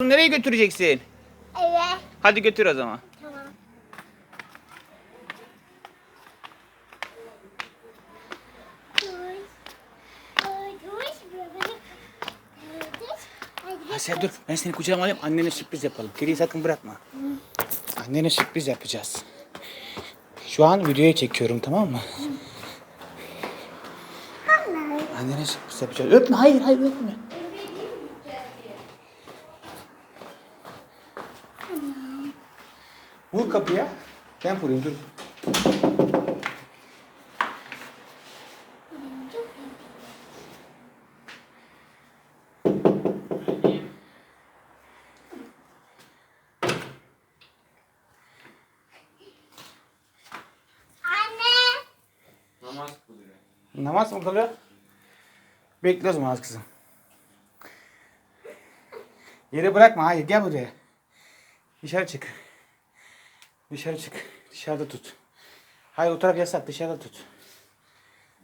Bunu nereye götüreceksin? Evet. Hadi götür o zaman. Tamam. Hadi. Asya dur ben seni kucağıma alayım annene sürpriz yapalım. Kediyi sakın bırakma. Annene sürpriz yapacağız. Şu an videoya çekiyorum tamam mı? Anne. Annene sürpriz yapacağız. Öpme hayır hayır öpme. Vur kapıya. Ben vurayım dur. Anne. Namaz kılıyor. Namaz mı kılıyor? Bekle o zaman az kızım. Yere bırakma hayır gel buraya. Dışarı çık. Dışarı çık. Dışarıda tut. Hayır o taraf yasak dışarıda tut.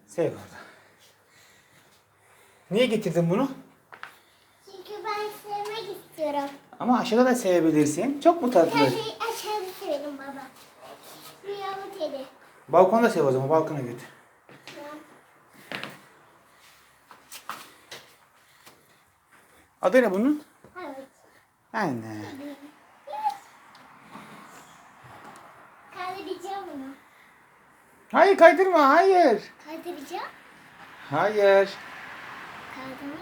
Sev orada. Niye getirdin bunu? Çünkü ben sevmek istiyorum. Ama aşağıda da sevebilirsin. Çok mu tatlı? Her şeyi aşağıda severim baba. Rüyalı kedi. Balkonda sev o zaman balkona götür. Tamam. Adı ne bunun? Evet. Anne. Kaydıracağım bunu. Hayır kaydırma hayır. Kaydıracağım. Hayır. Kaydırma.